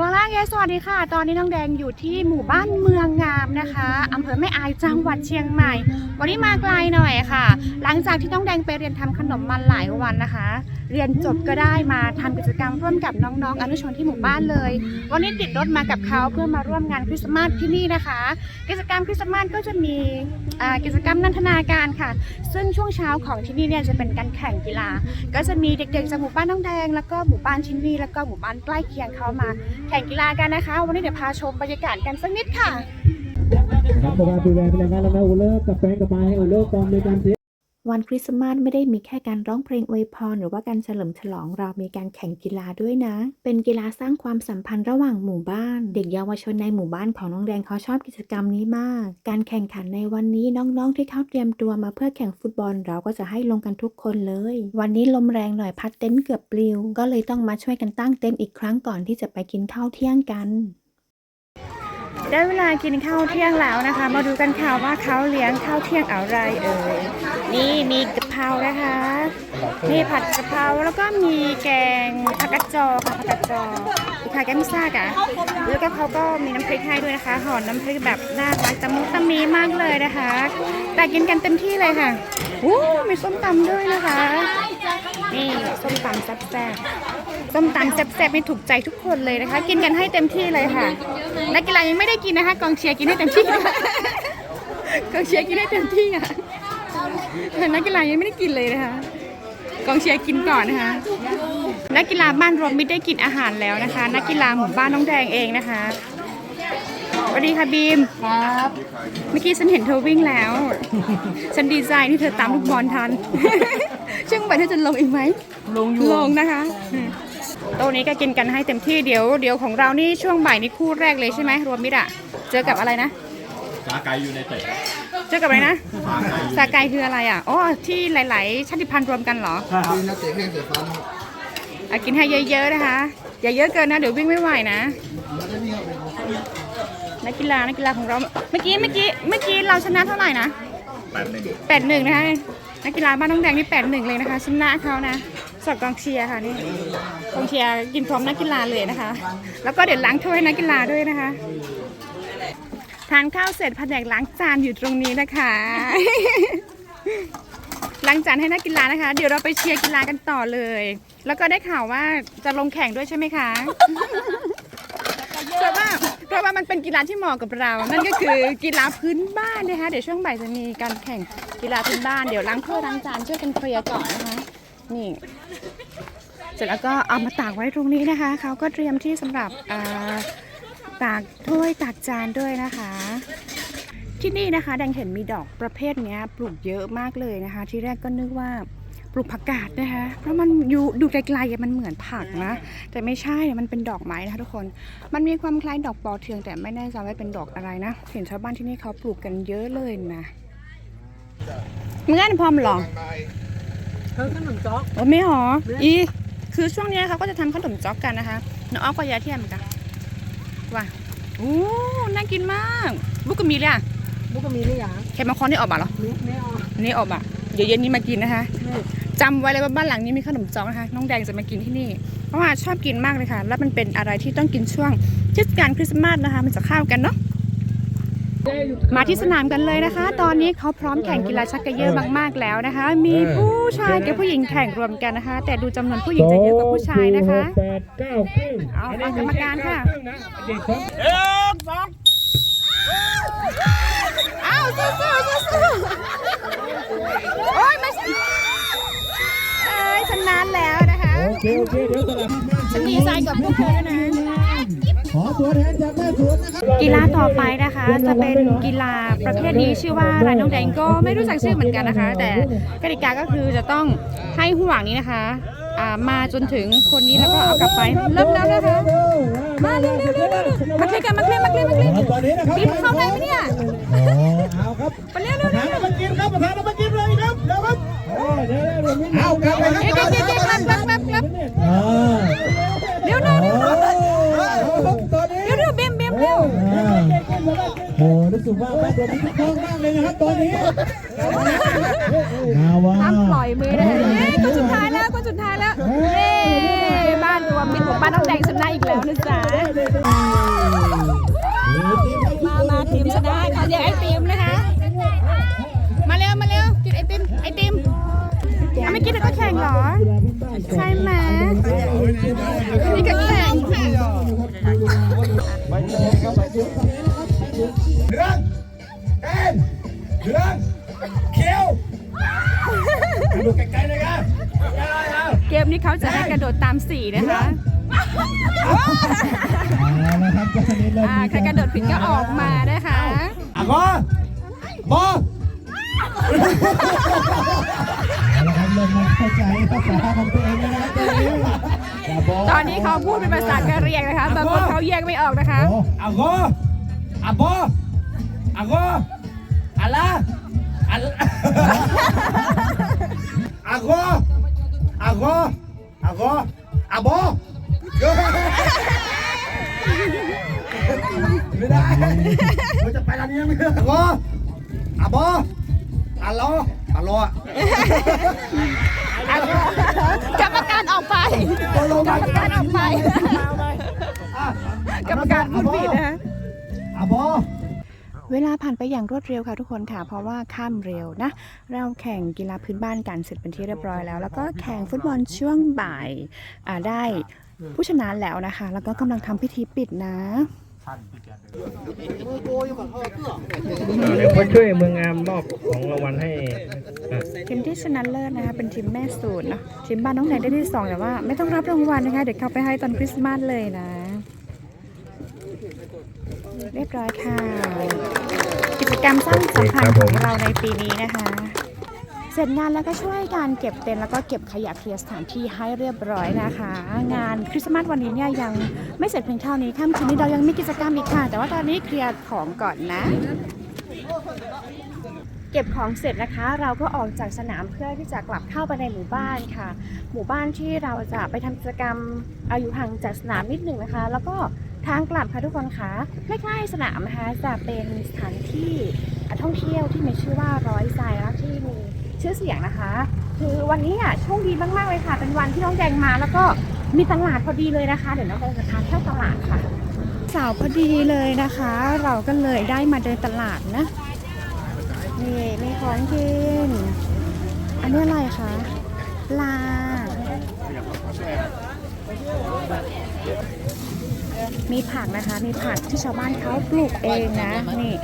วาล่าเกสวัสดีค่ะ ตอนนี้น้องแดงอยู่ที่หมู่บ้านเมืองงามนะคะอำเภอแม่อายจังหวัดเชียงใหม่ วันนี้มาไกลหน่อยค่ะ หลังจากที่น้องแดงไปเรียนทำขนมมันหลายวันนะคะเรียนจบก็ได้มาทำกิจกรรมร่วมกับน้องๆ อนุชนที่หมู่บ้านเลย วันนี้ติดรถมากับเขาเพื่อมาร่วมงานคริสต์มาสที่นี่นะคะ กิจกรรมคริสต์มาสก็จะมีกิจกรรมนันทนาการค่ะ ซึ่งช่วงเช้าของที่นี่เนี่ยจะเป็นการแข่งกีฬา ก็จะมีเด็กๆจากหมู่บ้านน้องแดง แล้วก็หมู่บ้านชินวีแล้วก็หมู่บ้านใกล้เคียงเขามาแข่งกีฬากันนะคะ วันนี้เดี๋ยวพาชมบรรยากาศกันสักนิดค่ะครับบอกว่าดูแลเป็นรายการแล้วนะโอเลอร์กับแฟนกับไม้โอเลอร์กองในการเสีย วันคริสต์มาสไม่ได้มีแค่การร้องเพลงอวยพร หรือว่าการเฉลิมฉลองเรามีการแข่งกีฬาด้วยนะ เป็นกีฬาสร้างความสัมพันธ์ระหว่างหมู่บ้าน เด็กเยาวชนในหมู่บ้านของน้องแดงเขาชอบกิจกรรมนี้มาก การแข่งขันในวันนี้น้องๆ ที่เขาเตรียมตัวมาเพื่อแข่งฟุตบอล เราก็จะให้ลงกันทุกคนเลย วันนี้ลมแรงหน่อยพัดเต็นท์เกือบปลิว ก็เลยต้องมาช่วยกันตั้งเต็นท์อีกครั้งก่อนที่จะไปกินข้าวเที่ยงกันได้เวลากินข้าวเที่ยงแล้วนะคะ มาดูกันค่ะว่าเขาเลี้ยงข้าวเที่ยงอะไรเอ่ย นี่มีกะเพรานะคะ มีผัดกะเพราแล้วก็มีแกงผักกาดจอค่ะผักกาดจอผักแกมซ่ากะแล้วก็เขาก็มีน้ำพริกให้ด้วยนะคะห่อน้ำพริกแบบน่ารักตะมุตะมีมากเลยนะคะแต่กินกันเต็มที่เลยค่ะอู้มีส้มตำด้วยนะคะ นี่ส้มตำแซ่บๆส้มตำแซ่บๆไม่ถูกใจทุกคนเลยนะคะ กินกันให้เต็มที่เลยค่ะนักกีฬายังไม่ได้กินนะคะกองเชียร์กินให้เต็มที่นะคะกองเชียร์กินให้เต็มที่ค่ะ นักกีฬายังไม่ได้กินเลยนะคะกองเชียร์กินก่อนนะคะ นักกีฬาบ้านรวมมิตรได้กินอาหารแล้วนะคะ นักกีฬาหมู่บ้านน้องแดงเองนะคะสวัสดีค่ะบีม ครับ เมื่อกี้ฉันเห็นเธอวิ่งแล้ว ฉันดีใจที่เธอตามลูกบอลทัน ช่วงบ่ายเธอจะลงอีกไหม ลงอยู่ลงนะคะ โต๊ะนี้ก็กินกันให้เต็มที่เดี๋ยวเดี๋ยวของเรานี่ช่วงบ่ายนี่คู่แรกเลยใช่ไหมรวมมิตรอะเจอกับอะไรนะสาไกยูไนเต็ด เจอกับอะไรนะสาไกคืออะไรอะอ๋อที่หลาย ๆ ชาติพันธุ์รวมกันเหรอครับนักเตะแข้งเสือฟ้านะครับอะกินให้เยอะ ๆ นะคะ อย่าเยอะเกินนะ เดี๋ยววิ่งไม่ไหวนะนักกีฬานักกีฬาของเราเมื่อกี้เมื่อกี้เมื่อกี้เราชนะเท่าไหร่นะแปดหนึ่งแปดหนึ่งนะคะนักกีฬาบ้านน้องแดงนี่แปดหนึ่งเลยนะคะชนะเขานะสอบกองเชียร์ค่ะนี่กองเชียร์กินพร้อมนักกีฬาเลยนะคะ แล้วก็เดี๋ยวล้างถ้วยนักกีฬาด้วยนะคะานข้าวเสร็จแผนกล้างจานอยู่ตรงนี้นะคะ ล้างจานให้นักกีฬานะคะ เดี๋ยวเราไปเชียร์กีฬากันต่อเลย แล้วก็ได้ข่าวว่าจะลงแข่งด้วยใช่ไหมคะเพราะว่าเพราะว่ามันเป็นกีฬาที่เหมาะกับเรา นั่นก็คือกีฬาพื้นบ้านนะคะ เดี๋ยวช่วงบ่ายจะมีการแข่งกีฬาพื้นบ้าน เดี๋ยวล้างถ้วยล้างจานช่วยกันเคลียร์ก่อนนะคะ นี่ เสร็จแล้วก็เอามาตากไว้ตรงนี้นะคะ เขาก็เตรียมที่สำหรับตากถ้วยตากจานด้วยนะคะ ที่นี่นะคะแดงเห็นมีดอกประเภทเนี้ยปลูกเยอะมากเลยนะคะ ที่แรกก็นึกว่าปลูกผักกาดนะคะ เพราะมันอยู่ดูไกลๆอะมันเหมือนผักนะ แต่ไม่ใช่ มันเป็นดอกไม้นะคะทุกคน มันมีความคล้ายดอกปอเทืองแต่ไม่แน่ใจว่าเป็นดอกอะไรนะ เห็นชาวบ้านที่นี่เขาปลูกกันเยอะเลยนะเมื่อนพร้อมเหรอเพิ่มขนมจ๊อกโอ้ไม่หรอ อี คือช่วงนี้เขาก็จะทำขนมจ๊อกกันนะคะน้องอ้อก็ยาเทียมกัน ว่ะโอ้น่ากินมากบุกกะมีเลยอะ บุกก็มีหรือยังแค่มาคอนนี่ออกมาเหรอไม่ไม่เอาอันนี้ออกมาเดี๋ยวเย็นนี้มากินนะคะไม่จำไว้เลยว่าบ้านหลังนี้มีขนมจ๊อกนะคะ น้องแดงจะมากินที่นี่ เพราะว่าชอบกินมากเลยค่ะ แล้วมันเป็นอะไรที่ต้องกินช่วงเทศกาลคริสต์มาสนะคะ มันจะเข้ากันเนาะ มาที่สนามกันเลยนะคะ ตอนนี้เขาพร้อมแข่งกีฬาชักเกยอร์มาก ๆ แล้วนะคะ มีผู้ชายกับผู้หญิงแข่งรวมกันนะคะ แต่ดูจำนวนผู้หญิงจะเยอะกว่าผู้ชายนะคะ แปดเก้าครึ่งเอาฟังกรรมการค่ะ เด็กครับอ้าว สู้สู้สู้สู้โอ้ยไม่เอ้ยชนะแล้วนะคะโอเคโอเคเดี๋ยวสลับฉันดีใจกับพวกเธอด้วยนะขอตัวแทนจากแม่สวนนะครับกีฬาต่อไปนะคะ จะเป็นกีฬาประเภทนี้ชื่อว่าอะไรน้องแดงก็ไม่รู้จักชื่อเหมือนกันนะคะ แต่กติกาก็คือจะต้องให้ห่วงนี้นะคะ อ่ามาจนถึงคนนี้แล้วก็เอากลับไปเริ่มแล้วนะคะมาเร็วเร็วเร็วเร็วมาเคลียร์กันมาเคลียร์มาเคลียร์มาเคลียร์ตอนนี้นะครับบีมเข้าได้ไหมเนี่ยอ๋อเอาครับมาเร็วเร็วประเร็ธาวนมากินครับประธานมากินเลยครับเดี๋ยวครับเออเดี๋ยวเดี๋ยวเดี๋ยวเอากลับไปครับเดี๋ยวเดี๋ยวเดี๋ยวแป๊บแป๊บแป๊บแป๊บอ่าเร็วเร็วเร็วโอ้ครับตอนนี้เร็วเร็วบีมบีมเร็วอ่า โอ้รู้สึกว่าแบบนี้ทุกข้องมากเลยนะครับตอนนี้นาวาห้ามปล่อยมือได้เฮ้ยคนสุดท้ายแล้วคนสุดท้ายแล้วเฮ้ยบ้านรวมมิตรของบ้านต้องแดงชนะอีกแล้วนะจ๊ะมามาทีมชนะขอเรีกไอติมนะคะ มาเร็วมาเร็วกินไอติมไอติมอาไม่กินแล้ก็แข่งเหรอ ใช่ไหมนี่ก็แข่ง ครับเกมนี้เขาจะให้กระโดดตามสีนะคะเอาละครับตอนนี้เริ่มอ่ามีใครกระโดดผิดก็ออกมานะคะ อะบอลบอลเอาละครับเริ่มไม่เข้าใจภาษาของตัวเองแล้วนะครับตอนนี้อย่าบอกตอนนี้เขาพูดเป็นภาษากะเหรี่ยงนะคะบางคนเขาแยกไม่ออกนะคะ โอ้อะบอลอะบอลอะบอลอะไรอะไรอะบอลอะบอล อะบอลอะบอลไม่ได้เราจะไปร้านนี้ไม่ได้อะบอลอะบอลอะรออะรอกรรมการออกไปกรรมการออกไปกรรมการพูดผิดนะคะอะบอล เวลาผ่านไปอย่างรวดเร็วค่ะทุกคนค่ะ เพราะว่าข้ามเร็วนะ เราแข่งกีฬาพื้นบ้านกันเสร็จเป็นที่เรียบร้อยแล้ว แล้วก็แข่งฟุตบอลช่วงบ่ายอ่าได้ผู้ชนะแล้วนะคะ แล้วก็กำลังทำพิธีปิดนะเดี๋ยวผู้ช่วยเมืองงามมอบของรางวัลให้อะทีมที่ชนะเลิศนะคะเป็นทีมแม่สูตรเนาะทีมบ้านน้องแดงได้ที่สองแต่ว่าไม่ต้องรับรางวัลนะคะ เดี๋ยวเขาไปให้ตอนคริสต์มาสเลยนะ เรียบร้อยค่ะ กิจกรรมสร้างสัมพันธ์ของเราในปีนี้นะคะ เสร็จงานแล้วก็ช่วยการเก็บเต็นท์แล้วก็เก็บขยะเคลียร์สถานที่ให้เรียบร้อยนะคะ งานคริสต์มาสวันนี้เนี่ยยังไม่เสร็จเพียงเท่านี้ค่ำคืนนี้เรายังมีกิจกรรมอีกค่ะ แต่ว่าตอนนี้เคลียร์ของก่อนนะเก็บของเสร็จนะคะเราก็ออกจากสนามเพื่อที่จะกลับเข้าไปในหมู่บ้านค่ะ หมู่บ้านที่เราจะไปทำกิจกรรมอายู่ห่างจากสนามนิดหนึ่งนะคะ แล้วก็ ทางกลับค่ะทุกคนคะใกล้ๆสนามนะคะจะเป็นสถานที่ท่องเที่ยวที่มีชื่อว่าร้อยทรายแล้วที่มีชื่อเสียงนะคะ คือวันนี้อะโชคดีมากๆเลยค่ะ เป็นวันที่น้องแดงมาแล้วก็มีตลาดพอดีเลยนะคะ เดี๋ยวน้องแดงจะพาเที่ยวตลาดค่ะสาวพอดีเลยนะคะ เราก็เลยได้มาเดินตลาดนะนี่มีของกินอันนี้อะไรคะ ปลา มีผักนะคะ มีผักที่ชาวบ้านเขาปลูกเองนะ นี่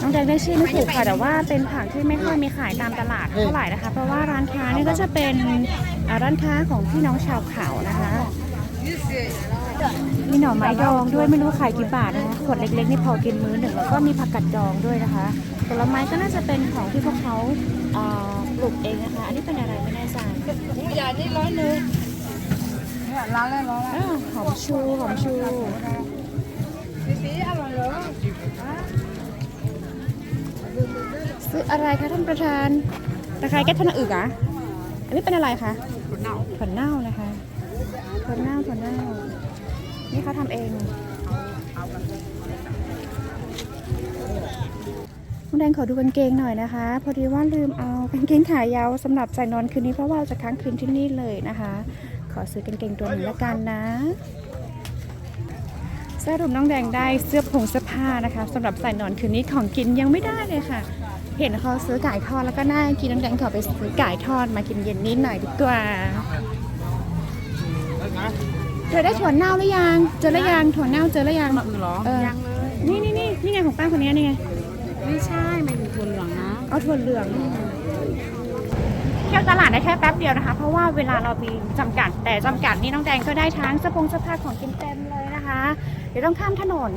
น้องแดงได้ชื่อไม่ถูกค่ะ แต่ว่าเป็นผักที่ไม่ค่อยมีขายตามตลาดเท่าไหร่นะคะ เพราะว่าร้านค้านี่ก็จะเป็นร้านค้าของพี่น้องชาวเขานะคะ มีหน่อไม้ดองด้วยไม่รู้ขายกี่บาทนะคะ ขวดเล็กๆนี่พอกินมื้อหนึ่งแล้วก็มีผักกัดดองด้วยนะคะ ผลไม้ก็น่าจะเป็นของที่พวกเขาปลูกเองนะคะ อันนี้เป็นอะไรไม่แน่ใจใหญ่นี่ร้อยหนึ่ง เนี่ยร้านแรกร้วหอมชูหอมชูสีอร่อยเหรอซื้ออะไรคะท่านประธานตะไคร้แก้ทนอึกอะอันนี้เป็นอะไรคะคนเน่าถั่วเน่านะคะถั่วเน่าถั่วเน่านี่เขาทำเองคุณแดงขอดูกางเกงหน่อยนะคะ พอดีว่าลืมเอากางเกงขายาวสำหรับใส่นอนคืนนี้เพราะว่าเราจะค้างคืนที่นี่เลยนะคะ อซื้อกางเกงตัวหนึ่งละกันนะสรุปน้องแดงได้เสื้อผงเสื้อผ้านะคะสำหรับใส่นอนคืนนี้ของกินยังไม่ได้เลยค่ะ เห็นเขาซื้อไก่ทอดแล้วก็น่ากินน้องแดงขอไปซื้อไก่ทอดมากินเย็นนิดหน่อยดีกว่าเธอได้ถั่วเน่าหรือยังเจอแล้วยังถั่วเน่าเจอแล้วยังมาอื่นเหรอเออยังเลยนี่นี่นี่นี่ไงของป้าคนนี้นี่ไงไม่ใช่ไม่มีคนเหลืองนะเอาถั่วเหลือง เที่ยวตลาดได้แค่แป๊บเดียวนะคะ เพราะว่าเวลาเรามีจำกัด แต่จำกัดนี่น้องแดงก็ได้ทั้งเสื้อผงเสื้อผ้าของกินเต็มเลยนะคะ เดี๋ยวต้องข้ามถนน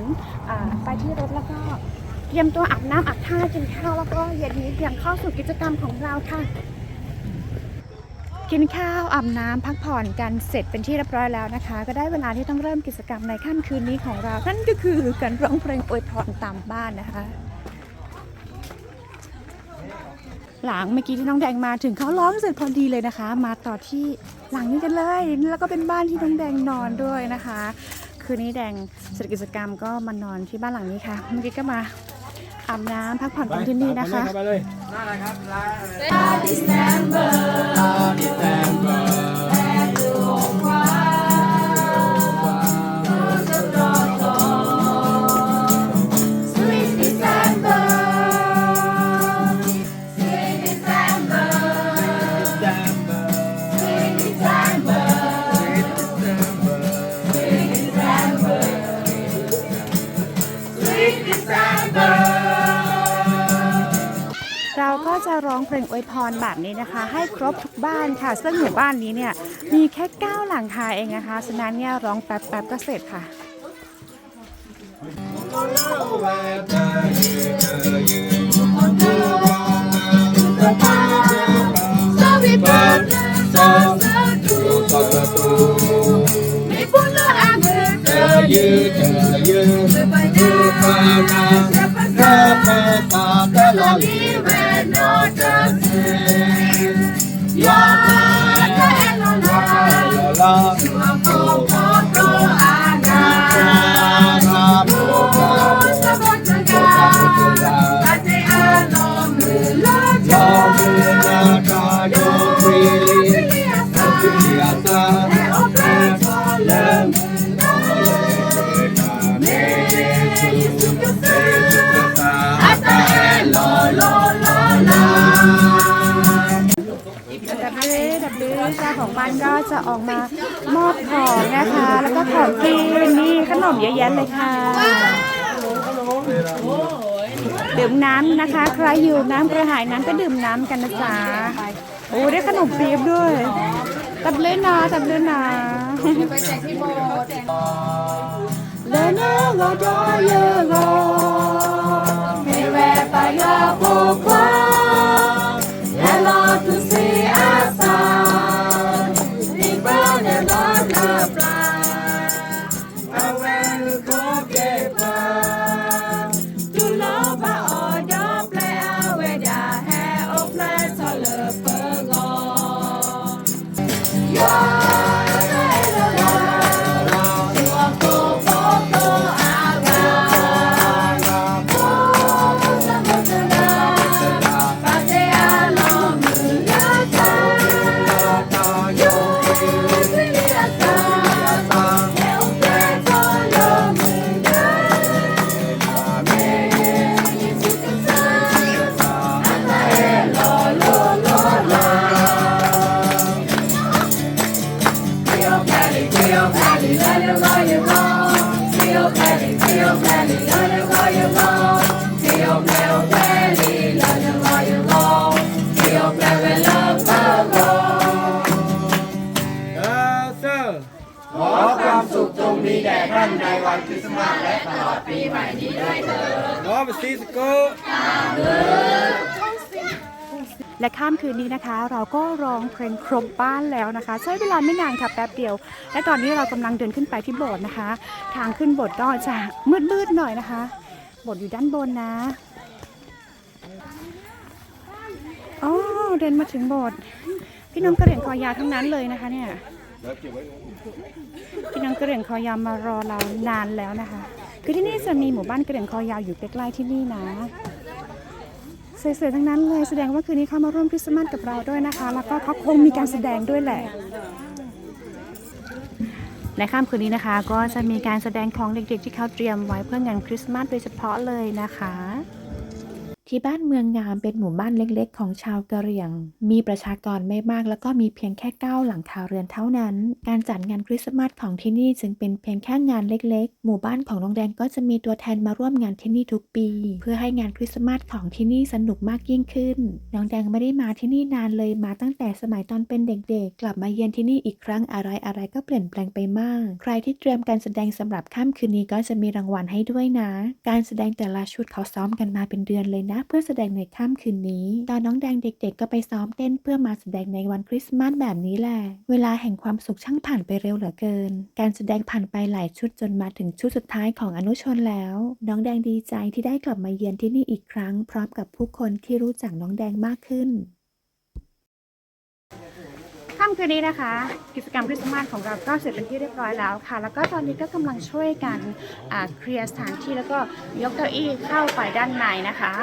ไปที่รถแล้วก็เตรียมตัวอาบน้ำอาบท่ากินข้าวแล้วก็เย็นนี้เตรียมเข้าสู่กิจกรรมของเราค่ะ กินข้าวอาบน้ำพักผ่อนกันเสร็จเป็นที่เรียบร้อยแล้วนะคะ ก็ได้เวลาที่ต้องเริ่มกิจกรรมในค่ำคืนนี้ของเรานั่นก็คือการร้องเพลงอวยพรตามบ้านนะคะ หลังเมื่อกี้ที่น้องแดงมาถึงเขาร้องเสร็จพอดีเลยนะคะ มาต่อที่หลังนี้กันเลย แล้วก็เป็นบ้านที่น้องแดงนอนด้วยนะคะ คืนนี้แดงเสร็จกิจกรรมก็มานอนที่บ้านหลังนี้ค่ะ เมื่อกี้ก็มาอาบน้ำพักผ่อนกันที่นี่นะคะไปเลยเลงอวยพรแบบนี้นะคะ ให้ครบทุกบ้านค่ะ ซึ่งหมู่บ้านนี้เนี่ยมีแค่ 9 หลังคาเองนะคะ ฉะนั้นเนี่ยร้องแป๊บๆก็เสร็จค่ะยืดยืดยืดมานาพระพระปาตะลอลีเว บ้านก็จะออกมามอบของนะคะ แล้วก็ของกินนี่ขนมเยอะแยะเลยค่ะดื่มน้ำนะคะ ใครอยู่น้ำกระหายน้ำก็ดื่มน้ำกันนะจ๊ะโอ้ได้ขนมปี๊บด้วย ตับเล่นนะตับเล่นนะเลน่าโลดอยเยโกมีแวะไปลาโปควา Love Cisco แด่ท่านในวันคืนสุขและตลอดปีใหม่นี้ด้วยเถิดนอบสีสกุและข้ามคืนนี้นะคะ เราก็ร้องเพลงครบบ้านแล้วนะคะ ใช้เวลาไม่นานค่ะแป๊บเดียว และตอนนี้เรากำลังเดินขึ้นไปที่โบสถ์นะคะ ทางขึ้นโบสถ์ก็จะมืดๆหน่อยนะคะ โบสถ์อยู่ด้านบนนะอ๋อเดินมาถึงโบสถ์พี่น้องกระเหรี่ยงคอยาวทั้งนั้นเลยนะคะเนี่ย พี่น้องกระเหรี่ยงคอยาวมารอเรานานแล้วนะคะ คือที่นี่จะมีหมู่บ้านกระเหรี่ยงคอยาวอยู่ใกล้ๆที่นี่นะสวยๆทั้งนั้นเลยแสดงว่าคืนนี้เขามาร่วมคริสต์มาสกับเราด้วยนะคะ แล้วก็เขาคงมีการแสดงด้วยแหละในค่ำคืนนี้นะคะ ก็จะมีการแสดงของเด็กๆที่เขาเตรียมไว้เพื่องานคริสต์มาสโดยเฉพาะเลยนะคะ ที่บ้านเมืองงามเป็นหมู่บ้านเล็กๆ ของชาวกะเหรี่ยง มีประชากรไม่มากแล้วก็มีเพียงแค่ 9 หลังคาเรือนเท่านั้น การจัดงานคริสต์มาสของที่นี่จึงเป็นเพียงแค่งานเล็กๆ หมู่บ้านของน้องแดงก็จะมีตัวแทนมาร่วมงานที่นี่ทุกปี เพื่อให้งานคริสต์มาสของที่นี่สนุกมากยิ่งขึ้น น้องแดงไม่ได้มาที่นี่นานเลยมาตั้งแต่สมัยตอนเป็นเด็กๆ กลับมาเยือนที่นี่อีกครั้งอะไรอะไรๆก็เปลี่ยนแปลงไปมาก ใครที่เตรียมการแสดงสำหรับค่ำคืนนี้ก็จะมีรางวัลให้ด้วยนะ การแสดงแต่ละชุดเขาซ้อมกันมาเป็นเดือนเลยนะเพื่อแสดงในค่ำคืนนี้ ตอนน้องแดงเด็กๆ ก็ไปซ้อมเต้นเพื่อมาแสดงในวันคริสต์มาสแบบนี้แหละ เวลาแห่งความสุขช่างผ่านไปเร็วเหลือเกิน การแสดงผ่านไปหลายชุดจนมาถึงชุดสุดท้ายของอนุชนแล้ว น้องแดงดีใจที่ได้กลับมาเยือนที่นี่อีกครั้ง พร้อมกับผู้คนที่รู้จักน้องแดงมากขึ้นำคืนนี้นะคะ กิจกรรมคริสต์มาสของเราก็เสร็จเป็นที่เรียบร้อยแล้วค่ะ แล้วก็ตอนนี้ก็กำลังช่วยกันเคลียร์สถานที่แล้วก็ยกเก้าอี้เข้าไปด้านในนะคะ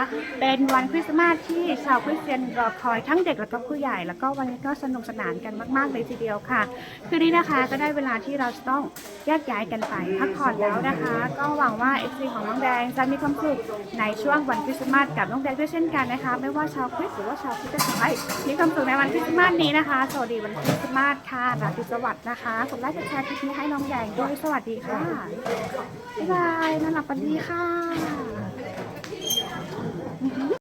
เป็นวันคริสต์มาสที่ชาวคริสเตียนรอคอยทั้งเด็กแล้วก็ผู้ใหญ่ แล้วก็วันนี้ก็สนุกสนานกันมากๆเลยทีเดียวค่ะ คืนนี้นะคะก็ได้เวลาที่เราจะต้องแยกย้ายกันไปพักผ่อนแล้วนะคะ ก็หวังว่าเอฟซีของน้องแดงจะมีความสุขในช่วงวันคริสต์มาสกับน้องแดงด้วยเช่นกันนะคะ ไม่ว่าชาวคริสหรือว่าชาวคริสต์จะขอให้มีความสุขในวันคริสต์มาสนี้นะคะสวัสดีวันคริสต์มาสค่ะราตรีสวัสดิ์นะคะกดไลค์กดแชร์คลิปนี้ให้น้องแดงด้วยสวัสดีค่ะ บ๊ายบายนอนหลับฝันดีค่ะ